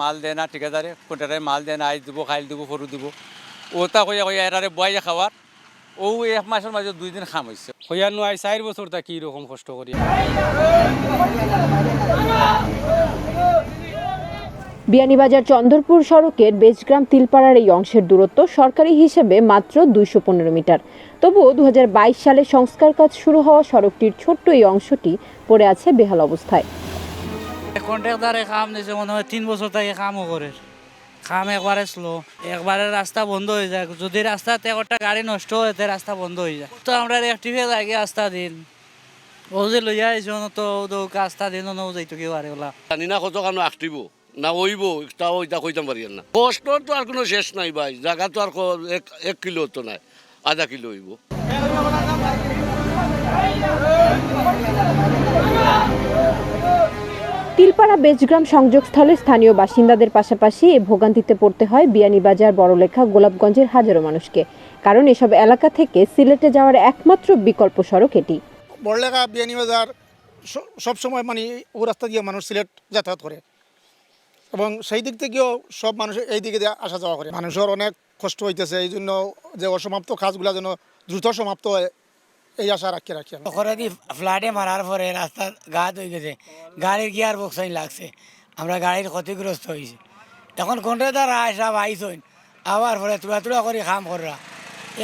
মাল দেয় না, ঠিকাদারে কোনটারে মাল দেয় না, আইজ দিব, খাইল দিব সরু দিব। ওটা কইয়া কইয়া এরারে বয়াই খাওয়ার। ও এক মাসের মাঝে দুই দিন খাম হয়েছে হইয়া নয় চার বছর তা কি রকম কষ্ট করি। বিয়ানীবাজার চন্দ্রপুর সড়কের বেজগ্রাম তিলপাড়ার এই অংশের দূরত্ব সরকারি হিসেবে মাত্র দুইশো পনেরো মিটার। তবুও দু হাজার বাইশ সালে সংস্কার কাজ শুরু হওয়া সড়কটির ছোট্ট এই অংশটি পড়ে আছে বেহাল অবস্থায়। কন্ট্রাক্টারে কাম দিছে মনে হয়, তিন বছর থেকে কামও করে কাম একবারে স্লো একবারে রাস্তা বন্ধ হয়ে যায়। যদি রাস্তাতে একটা গাড়ি নষ্ট হয়, তে রাস্তা বন্ধ হয়ে যায়। তো আমরা অ্যাক্টিভে লাগে রাস্তা দিন। ও যে লইয়া আইছো তো ও রাস্তা দিন ন যাইতো কি পারে ওলা। জানি না কত কানো আঁকটিব না ওইব তাও ওইটা কইতাম পারি না। কষ্টর তো আর কোনো শেষ নাই ভাই। জায়গা তো আর এক কিলো তো নাই। আধা কিলো হইব। তিলপাড়া বেজগ্রাম সংযোগস্থলে স্থানীয় বাসিন্দাদের পাশাপাশি এ ভোগান্তিতে পড়তে হয় বিয়ানীবাজার বড়লেখা গোলাপগঞ্জের হাজারো মানুষকে। কারণ এসব এলাকা থেকে সিলেটে যাওয়ার একমাত্র বিকল্প সড়ক এটি। বড়লেখা, বিয়ানীবাজার সবসময় মানে ও রাস্তা দিয়ে মানুষ সিলেট যাতায়াত করে। এবং সেই দিক থেকেও সব মানুষ এই দিকে আসা যাওয়া করে। মানুষের অনেক কষ্ট হইতেছে। এই জন্য যে অসমাপ্ত কাজগুলো যেন দ্রুত সমাপ্ত হয় এই আশা রাখি রাখি আমি। করে দি ফ্লাটে মারার পরে রাস্তা গাত হয়ে গেছে। গাড়ির গিয়ার বক্সাই লাগছে? আমরা গাড়ির ক্ষতিগ্রস্ত হয়েছে। এখন কন্ট্রাক্টার সব আইসইন আবার পরে তুলা তুলা করে কাম কররা।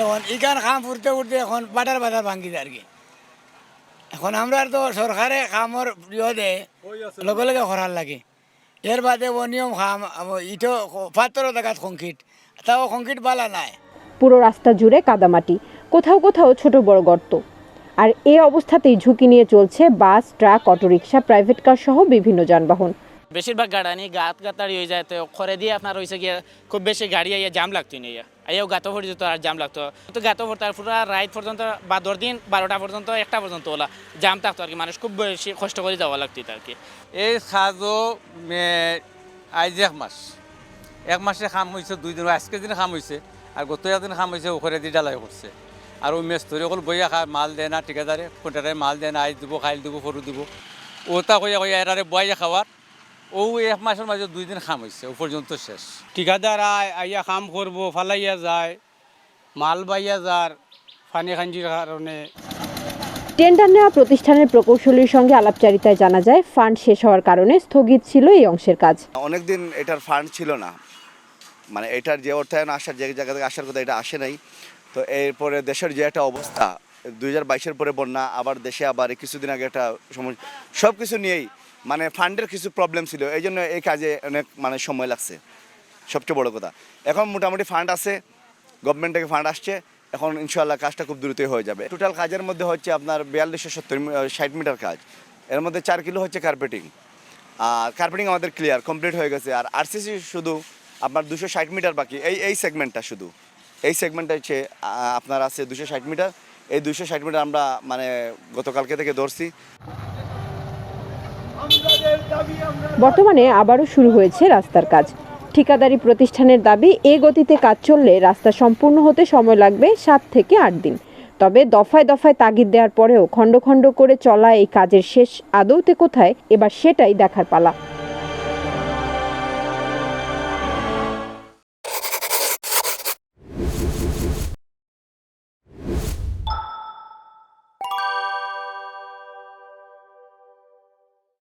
এখন ইখান কাম ফুরতে উঠতে এখন বাটার বাজার ভাঙ্গি যায় আর কি। এখন আমরা তো সরকারে কামর প্রিয় দেয় লগে লগে করার লাগে। এর বাদে অনিয়ম খাম ইটো পাত্র দেখাত কংক্রিট। তাও কংক্রিট বালা নাই। পুরো রাস্তা জুড়ে কাদামাটি। কোথাও কোথাও ছোট বড় গর্ত। আর এ অবস্থাতেই ঝুঁকি নিয়ে চলছে bus truck auto rickshaw private car সহ বিভিন্ন যানবাহন। বেশিরভাগ গাড়ানি গাত গাতাড়ি হয়ে যায় তো খরে দিয়ে আপনার হয়েছে গিয়ে খুব বেশি গাড়ি আইয়া জাম লাগতো না আইয়াও গাতো ভরে যেত আর জাম লাগতো। তো গাতো ভরতে আর পুরো রাইট পর্যন্ত বা দশ দিন বারোটা পর্যন্ত একটা পর্যন্ত ওলা জাম থাকতো আর কি। মানুষ খুব বেশি কষ্ট করে যাওয়া লাগতো আর কি। এই সাজও আইজ এক মাস। এক মাসে খাম হয়েছে দুই দিন আজকে দিন খাম হয়েছে আর গত একদিন খাম হয়েছে ওখরে দি ডালাই করছে। আর ওই মেস্তরি অকল বইয়া খায় মাল দেয় না ঠিকাদারে। কোনটারে মাল দেয় না আইজ দিব খাইল দিব সরু দিব। ওটা কইয়া কইয়া এরারে বয়াই খাওয়ার। ও এক মাসের মাঝে দুই দিন খাম হয়েছে ও পর্যন্ত শেষ। ঠিকাদার আয় আইয়া খাম করব ফালাইয়া যায় মাল বাইয়া যার ফানি খাঞ্জির কারণে। টেন্ডার নেওয়া প্রতিষ্ঠানের প্রকৌশলীর সঙ্গে আলাপচারিতায় জানা যায় ফান্ড শেষ হওয়ার কারণে স্থগিত ছিল এই অংশের কাজ। অনেকদিন এটার ফান্ড ছিল না। মানে এটার যে অর্থায়ন আসার যে জায়গা থেকে আসার কথা এটা আসে নাই। তো এরপরে দেশের যে একটা অবস্থা, দুই হাজার বাইশের পরে বন্যা, আবার দেশে আবার কিছুদিন আগে একটা সমস্যা সব কিছু নিয়েই মানে ফান্ডের কিছু প্রবলেম ছিল, এই জন্য এই কাজে অনেক মানে সময় লাগছে। সবচেয়ে বড় কথা। এখন মোটামুটি ফান্ড আছে গভর্নমেন্ট থেকে ফান্ড আসছে, এখন ইনশাল্লাহ কাজটা খুব দ্রুতই হয়ে যাবে। টোটাল কাজের মধ্যে হচ্ছে আপনার বিয়াল্লিশশো সত্তর ষাট মিটার কাজ। এর মধ্যে চার কিলো হচ্ছে কার্পেটিং আর কার্পেটিং আমাদের ক্লিয়ার কমপ্লিট হয়ে গেছে। আর আরসিসি শুধু আপনার দুশো ষাট মিটার বাকি, এই এই সেগমেন্টটা শুধু। এই সেগমেন্টটা হচ্ছে আপনার আছে দুশো ষাট মিটার। এই দুশো ষাট মিটার আমরা মানে গতকালকে থেকে ধরছি। বর্তমানে আবারও শুরু হয়েছে রাস্তার কাজ। ঠিকাদারি প্রতিষ্ঠানের দাবি, এ গতিতে কাজ চললে রাস্তা সম্পূর্ণ হতে সময় লাগবে সাত থেকে আট দিন। তবে দফায় দফায় তাগিদ দেওয়ার পরেও খণ্ড খণ্ড করে চলা এই কাজের শেষ আদৌতে কোথায়, এবার সেটাই দেখার পালা।